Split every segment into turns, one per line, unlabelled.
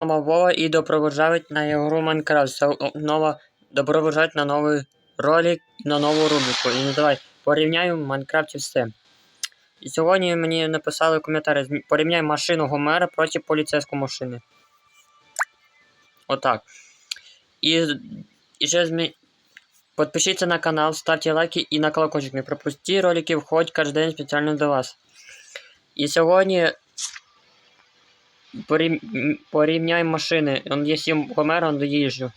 Вова і допроводжають на ігру Майнкрафт. Нова допроводжають на новий ролик, на нову рубрику. І ну, давай порівняємо в Майнкрафті все. І сьогодні мені написали в коментарі, порівняй машину Гомера проти поліцейської машини. Отак. І, і ще змі... Подпишіться на канал, ставте лайки і на колокольчик. Не пропустіть ролики, входь кожен день спеціально для вас. І сьогодні порів... м, порівняємо машини. Он є сім Гомера, он доїжджу.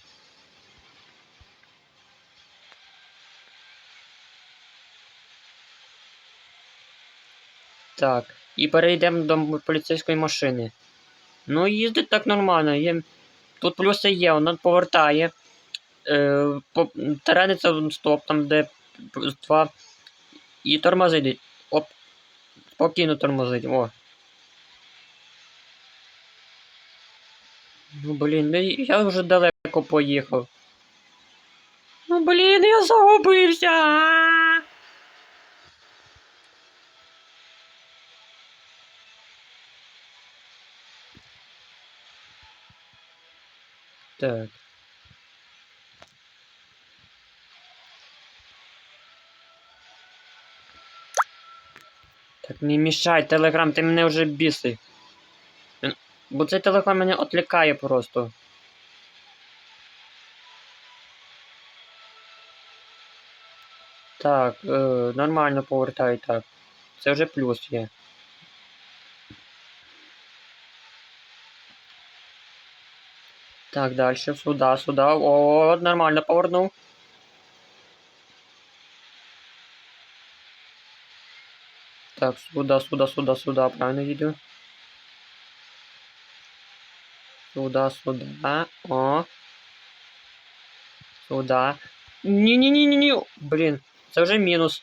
Так. І перейдемо до поліцейської машини. Ну, їздить так нормально. Є... Тут плюси є, вона повертає. Е, по... Терениться стоп, там де два. І тормозить. Оп. Спокійно тормозить. О. Ну блін, я вже далеко поїхав. Ну блін, я загубився. Так. Так не мішай, телеграм, ти мене вже біси. Бо цей телефон мене відлікає просто. Так, е, нормально повертай так. Це вже плюс є. Так, далі, сюди, сюди. О, нормально повернув. Так, сюда, сюда, сюда, сюда, правильно їду. Сюда, сюда. О. Сюда. Ні-ні-ні-ні-ні. Блін, це вже мінус.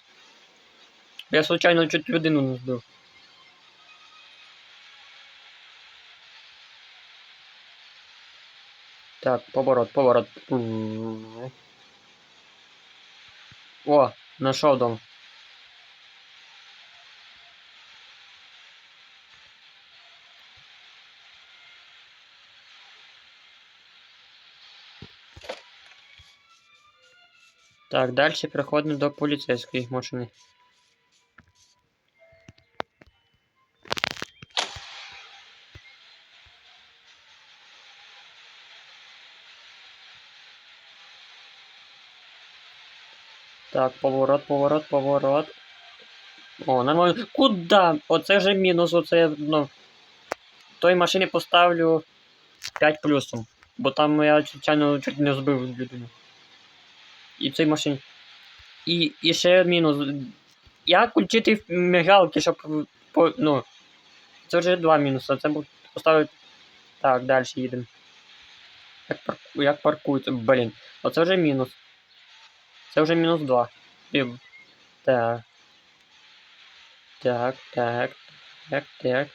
Я случайно чуть людину не збив. Так, поворот, поворот. О, нашов дом. Так, далі переходимо до поліцейської машини. Так, поворот, поворот, поворот. О, нормально. Куда? Оце вже мінус, оце я, ну. Той машині поставлю 5 плюсом. Бо там я звичайно чуть не збив людину. І в цій машині. І, і ще мінус. Як включити мигалки, щоб по, ну. Це вже два мінуси. Це був поставити. Так, далі їдемо. Як, парк... як паркується. Блін. Оце вже мінус. Це вже мінус 2. І... Так. Так, так, так, так.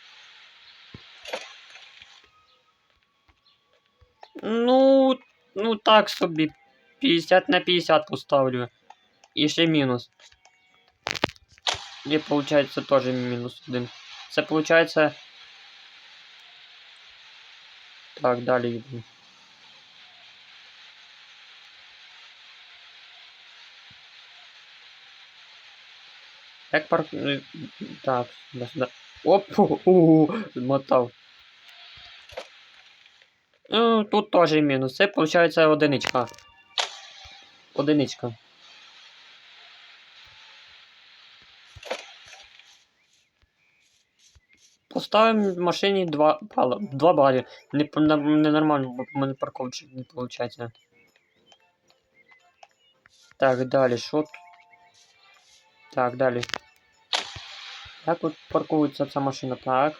Ну, ну так собі. 50 на 50 поставлю. І ще мінус. І получается тоже мінус один. Це получается. Так, далі йду. Як парк... е, Так, сюди, сюди. Оп! у змотав. Ну, тут теж мінус. Це виходить одиничка. Одиничка. Поставимо машині 2 бали. 2 бали. Не, по- на- ненормально, бо в мене парковочок не виходить. Так, далі, що тут? Так, далі. Як тут паркується ця машина? Так.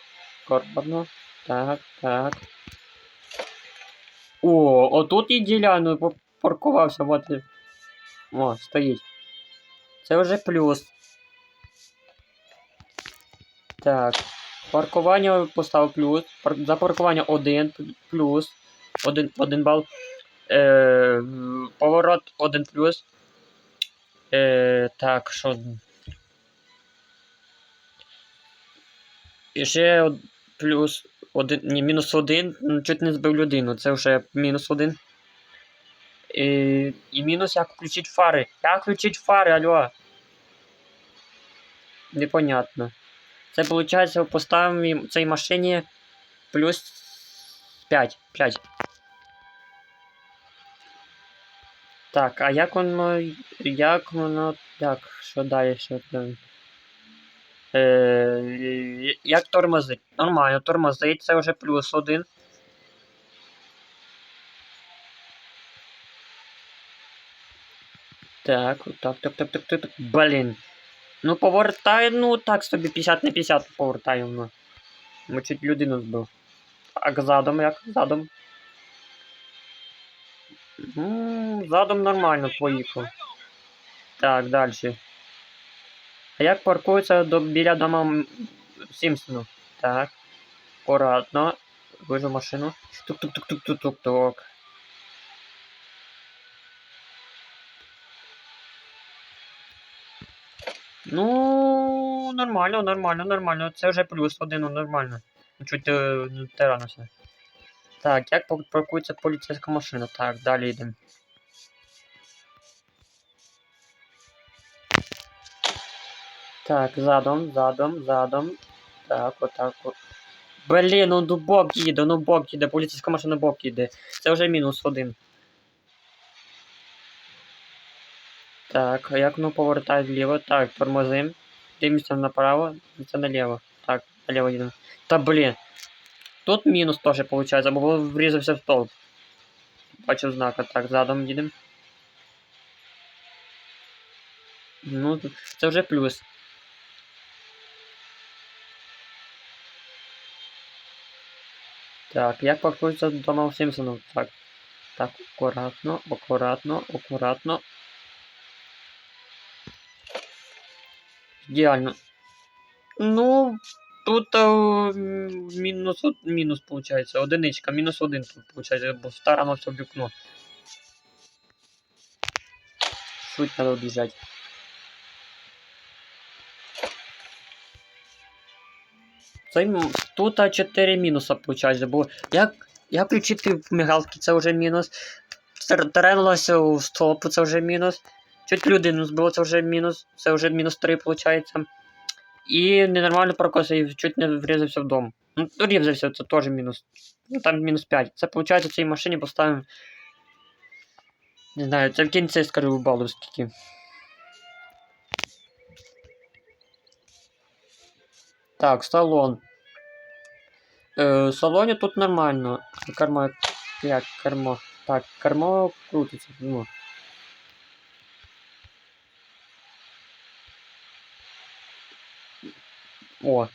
Корбарно. Так, так. О, отут ідеально по- паркувався, от. О, стоїть. Це вже плюс. Так. Паркування поставив плюс. Пар... За паркування 1 плюс. 1 1 бал. Е, Поворот 1 плюс. Е, Так, що. І ще плюс 1. Ні, мінус 1. Чуть не збив людину. Це вже мінус 1. И і мінус як включить фары. Як включить фари, алло? Непонятно. Це получается, поставим цій машине плюс 5. 5. Так, а як воно... Як воно... Так, що далі, що там? Е, як тормозить? Нормально, тормозить, це вже плюс один. Так, так, так, так, так, так, так. Блін. Ну повертай, ну так собі 50 на 50 повертаємо. Ми чуть людину збив. Так, задом як? Задом. Ну, задом нормально поїхав. Так, далі. А як паркується до, біля дома Сімпсону? Так. Акуратно. Вижу машину. Тук-тук-тук-тук-тук-тук. Ну, нормально, нормально, нормально. Це вже плюс один, ну, нормально. Чуть е, таранився. Так, як паркується поліцейська машина? Так, далі йдемо. Так, задом, задом, задом. Так, отак от. Блін, ну ну бок їде, ну бок їде, поліцейська машина бок їде. Це вже мінус один. Так, а як ну повертає вліво? Так, тормозим. Дивимося направо, це наліво. Так, наліво їдемо. Та блін. Тут мінус теж виходить, бо врізався в столб. Бачу знака. Так, задом їдемо. Ну, це вже плюс. Так, як паркується дома у Сімпсонів? Так. Так, акуратно, акуратно, акуратно. Ідеально. Ну, тут е, м, мінус, мінус получається. Одиничка, мінус один тут получається, бо старано все в вікно. Шуть треба обіжати. Це тут а, 4 мінуса получається, бо як, як включити мигалки, це вже мінус. Таренулося у столпу, це вже мінус. Чуть людину збило, це вже мінус. Це вже мінус 3 виходить. І ненормально прокоса і чуть не врізався в дом. Ну, врізався, це теж мінус. Ну там мінус 5. Це виходить в цій машині поставимо. Не знаю, це в кінці скажу балу скільки. Так, салон. Е, салоні тут нормально. Кермо. Як кермо? Так, кермо крутиться. Ну. О.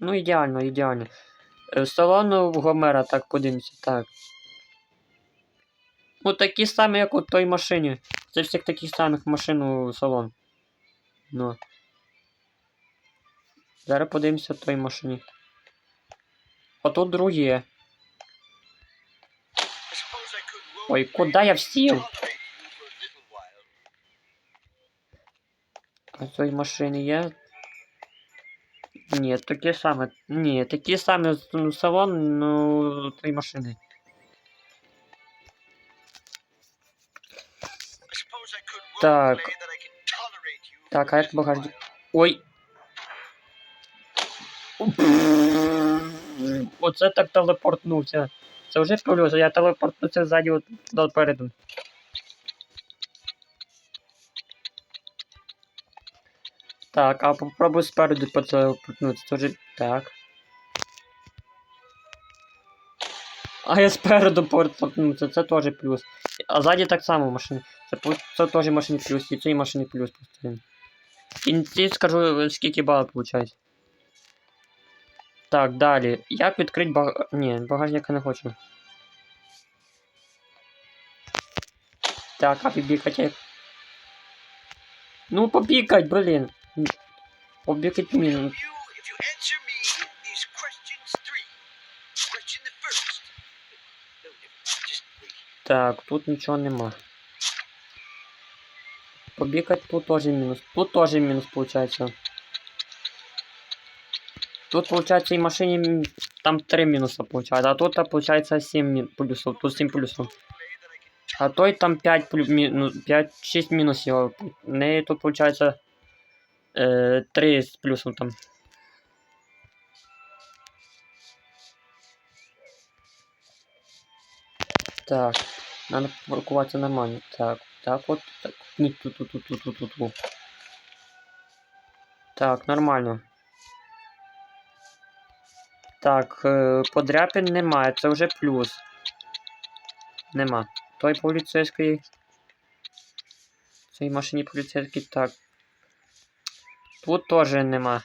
Ну, ідеально, ідеально. Е, Салон у Гомера, так подивимося, так. Ну, такі самі, як у той машині. Це всіх таких самих машин у салон. Ну. Зараз подивимося в той машині. А тут друге. Ой, куди я всів? А в цій машині є? Ні, такі самі. Ні, такі самі ну, салон, ну, тої машини. Так. Так, а як багажник? Ой. Оце так телепортнувся. Це вже плюс, я телепортнувся ззаді от допереду. Так, а попробуй спереду потелепортнутися. Це вже. Так. А я спереду потелепортнувся, це теж плюс. А ззаді так само машини. Це, це теж машині плюс, і цій машині плюс постійно. В кінці скажу, скільки балів виходить. Так, далі. Як відкрити баг... Ні, багажник я не хочу. Так, а побікать як. Ну, побікать, блін. Побікать мінус. Так, тут нічого нема. Побікать тут теж мінус. Тут теж мінус получається. Тут, получается, цій машині м, там 3 мінуса получается, а тут, а, получается, 7 мін- плюсов. Тут 7 плюсов. А той там 5 плюс, ну, 5, 6 мінусів. В неї тут, получается, е, 3 з плюсом там. Так, надо паркуватися нормально. Так, так от, так. Тут, тут, тут, тут, тут, тут, тут. Так, нормально. Так, е, подряпин немає, це вже плюс. Нема. Той поліцейський. Цій машині поліцейський, так. Тут теж нема.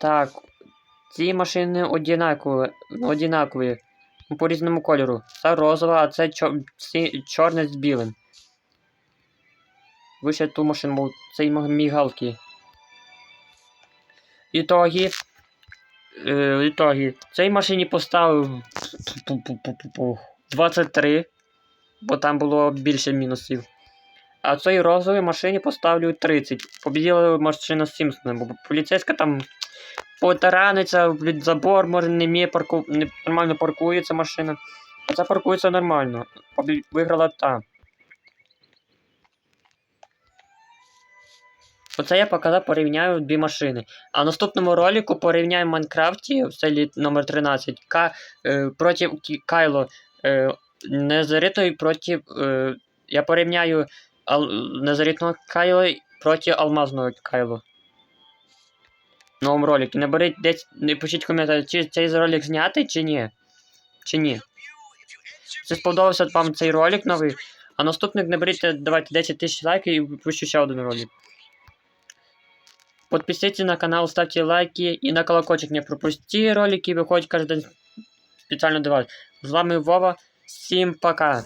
Так, ці машини однакові, однакові. ну, По різному кольору. Це розова, а це чор... чорне з білим. Вище ту машину, мов це мігалки. Ітоги. Е, ітоги. Цій машині поставив 23, бо там було більше мінусів. А цій розовій машині поставлю 30. Побіділа машина з Сімпсоном, бо поліцейська там потараниться, забор, може, не вміє парку... не нормально паркується машина. А це паркується нормально. Виграла та. Оце я показав, порівняю дві машини. А в наступному ролику порівняю в Майнкрафті в селі номер 13 К, е, проти Кайло е, Незаритої проти. Е, я порівняю ал, Незаритного Кайло проти Алмазного Кайло. В новому ролику. Не беріть десь, не пишіть коментарі, чи цей ролик зняти, чи ні. Чи ні. Чи сподобався вам цей ролик новий? А наступник не беріть, давайте 10 тисяч лайків і випущу ще один ролик. Подписывайтесь на канал, ставьте лайки и на колокольчик не пропустите ролики, выходит каждый день специально для вас. З вами Вова, всім пока!